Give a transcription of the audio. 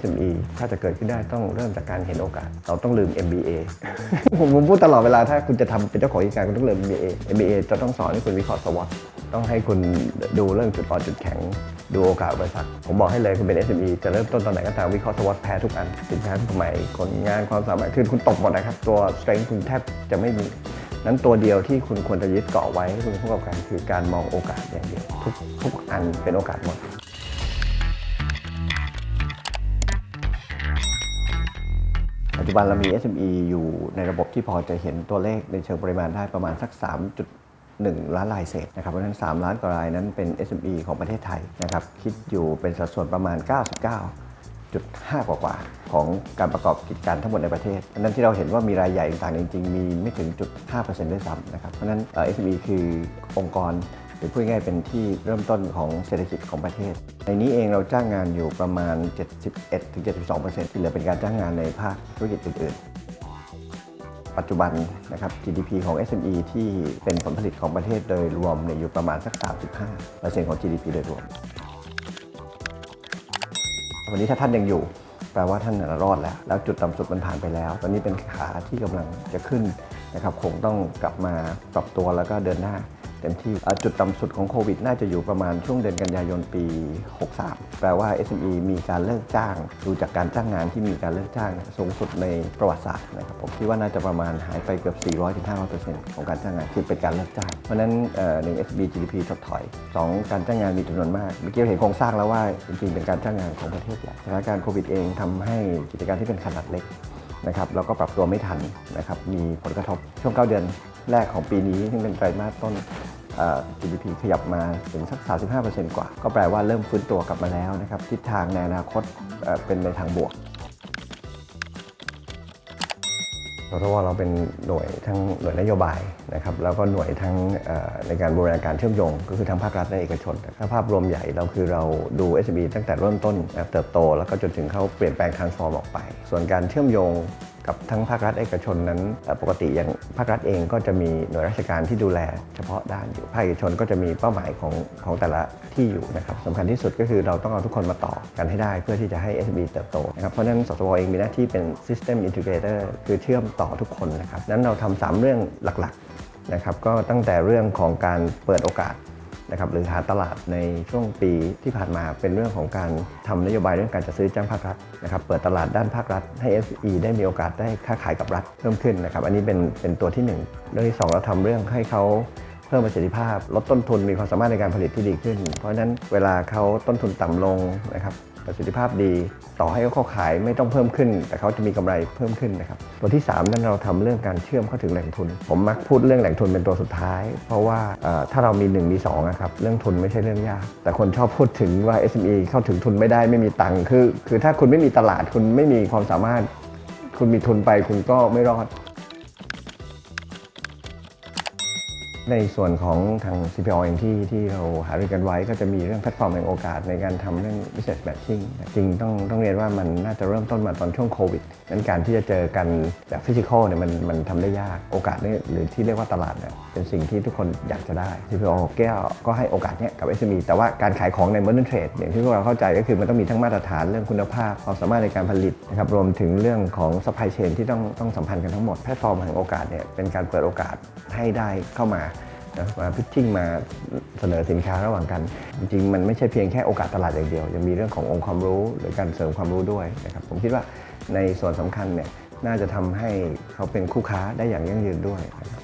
SME ถ้าจะเกิดขึ้นได้ต้องเริ่มจากการเห็นโอกาส เราต้องลืม MBA ผมผมพูดตลอดเวลาถ้าคุณจะทำเป็นเจ้าของกิจการคุณต้องลืม MBA MBA จะต้องสอนให้คุณวิเคราะห์สวอตต้องให้คุณดูเรื่องจุดอ่อนจุดแข็ง ดูโอกาสบริษัทผมบอกให้เลยคุณเป็น SME จะเริ่มต้นตอนไหนก็ตามวิเคราะห์สวอตแพ้ทุกอัน สินค้าใหม่คนงานความสามารถคือคุณตกหมดนะครับ ตัว strength คุณแทบจะไม่มีนั้นตัวเดียวที่คุณควรจะยึดเกาะไว้ให้คุณผู้ประกอบการคือการมองโอกาสอย่างเดียวทุกทุกอันเป็นโอกาสหมด จจุบันเรามี SME อยู่ในระบบที่พอจะเห็นตัวเลขในเชิงปริมาณได้ประมาณสัก 3.1 ล้านรายเศษนะครับเพราะฉะนั้น 3 ล้านกว่ารายนั้นเป็น SME ของประเทศไทยนะครับคิดอยู่เป็นสัดส่วนประมาณ 99.5กว่ากว่าๆของการประกอบกิจการทั้งหมดในประเทศเพราะฉะนั้นที่เราเห็นว่ามีรายใหญ่ต่างๆจริงๆ มีไม่ถึงจุด5%ด้วยซ้ำนะครับ เพราะฉะนั้นเอ่อ SME คือองค์กร หรือพูดง่ายเป็นที่เริ่มต้นของเศรษฐกิจของประเทศ ในนี้เองเราจ้างงานอยู่ประมาณ 71-72%ที่เหลือเป็นการจ้างงานในภาคธุรกิจอื่นๆปัจจุบันนะครับ GDP ของ SME ที่เป็นผลผลิตของประเทศโดยรวมเนี่ยอยู่ประมาณสัก 35%ของ GDP โดยรวม วันนี้ถ้าท่านยังอยู่ แปลว่าท่านน่ะรอดแล้ว แล้วจุดต่ำสุดมันผ่านไปแล้ว ตอนนี้เป็นขาที่กำลังจะขึ้นนะครับ คงต้องกลับมาปรับตัวแล้วก็เดินหน้า เต็มที่จุดต่ำสุดของโควิด น่าจะอยู่ประมาณช่วงเดือนกันยายนปี 63 แปลว่า SME มีการเลิกจ้าง ดูจากการจ้างงานที่มีการเลิกจ้างสูงสุดในประวัติศาสตร์นะครับผมคิดว่าน่าจะประมาณหายไปเกือบ 400-500%ของการจ้างงานคือเป็นการเลิกจ้าง เพราะนั้นหนึ่ง SME GDP ถดถอยสองการจ้างงานมีจำนวนมากเมื่อกี้เราเห็นโครงสร้างแล้วว่าจริงๆเป็นการจ้างงานของประเทศใหญ่สถานการณ์โควิดเองทำให้กิจการที่เป็นขนาดเล็กนะครับแล้วก็ปรับตัวไม่ทันนะครับมีผลกระทบช่วง 9 เดือนแรกของปีนี้ซึ่งเป็นไตรมาสต้น GDP ขยับมาถึงสัก 35%กว่า ก็แปลว่าเริ่มฟื้นตัวกลับมาแล้วนะครับ ทิศทางในอนาคตเป็นในทางบวกเพราะว่าเราเป็นหน่วยทั้งหน่วยนโยบายนะครับแล้วก็หน่วยทั้งในการบูรณาการเชื่อมโยง ก็คือทั้งภาครัฐและเอกชนถ้าภาพรวมใหญ่เราคือเราดู SME ตั้งแต่เริ่มต้นเติบโต แล้วก็จนถึงเขาเปลี่ยนแปลง transform ออกไป ส่วนการเชื่อมโยง กับทั้งภาครัฐเอกชนนั้น ปกติอย่างภาครัฐเองก็จะมีหน่วยราชการที่ดูแล เฉพาะด้านอยู่ภาคเอกชนก็จะมีเป้าหมายของของแต่ละที่อยู่นะครับสำคัญที่สุดก็คือเราต้องเอาทุกคนมาต่อกันให้ได้ เพื่อที่จะให้ SME เติบโตนะครับเพราะนั้นสสวเองมีหน้าที่เป็น System Integrator คือเชื่อมต่อทุกคนนะครับนั้นเราทำสามเรื่องหลักๆนะครับก็ตั้งแต่เรื่องของการเปิดโอกาส นะครับหรือหาตลาดในช่วงปีที่ผ่านมาเป็นเรื่องของการทำนโยบายเรื่องการจัดซื้อจ้างภาครัฐนะครับเปิดตลาดด้านภาครัฐ ให้ SE ได้มีโอกาสได้ค้าขายกับรัฐเพิ่มขึ้นนะครับอันนี้เป็นเป็นตัวที่ 1 เรื่องที่2เราทำเรื่องให้เขาเพิ่มประสิทธิภาพ ลดต้นทุนมีความสามารถในการผลิตที่ดีขึ้น เพราะฉะนั้นเวลาเขาต้นทุนต่ำลงนะครับ ประสิทธิภาพดี ต่อให้เขาขายไม่ต้องเพิ่มขึ้น แต่เขาจะมีกำไรเพิ่มขึ้นนะครับตัวที่ 3 นั้นเราทำเรื่องการเชื่อมเข้าถึงแหล่งทุน ผมมักพูดเรื่องแหล่งทุนเป็นตัวสุดท้าย เพราะว่าถ้าเรามี 1 มี2นะครับเรื่องทุนไม่ใช่เรื่องยาก แต่คนชอบพูดถึงว่า SME เข้าถึงทุนไม่ได้ไม่มีตังค์คือ คือถ้าคุณไม่มีตลาดคุณไม่มีความสามารถ คุณมีทุนไปคุณก็ไม่รอด ในส่วนของทาง CPO เองที่ที่เราหารือกันไว้ก็จะมีเรื่องแพลตฟอร์มแห่งโอกาสในการทำเรื่อง business matching จริงต้องต้องเรียนว่ามันน่าจะเริ่มต้นมาตอนช่วงโควิดนั้นการที่จะเจอกันแบบฟิสิกอลเนี่ยมันมันทำได้ยากโอกาสนี้หรือที่เรียกว่าตลาดเนี่ยเป็นสิ่งที่ทุกคนอยากจะได้ CPO แก้วก็ให้โอกาสเนี้ยกับ SME แต่ว่าการขายของใน modern trade อย่างที่พวกเราเข้าใจก็คือมันต้องมีทั้งมาตรฐานเรื่องคุณภาพความสามารถในการผลิตนะครับรวมถึงเรื่องของ supply chain ที่ต้องต้องสัมพันธ์กันทั้งหมดแพลตฟอร์มแห่งโอกาสเนี่ยเป็นการเปิดโอกาสให้ได้เข้ามา นะมาพิชชิ่งมาเสนอสินค้าระหว่างกัน จริงๆ มันไม่ใช่เพียงแค่โอกาสตลาดอย่างเดียว ยังมีเรื่องขององค์ความรู้หรือการเสริมความรู้ด้วยนะครับผมคิดว่าในส่วนสำคัญเนี่ยน่าจะทำให้เขาเป็นคู่ค้าได้อย่างยั่งยืนด้วยนะครับ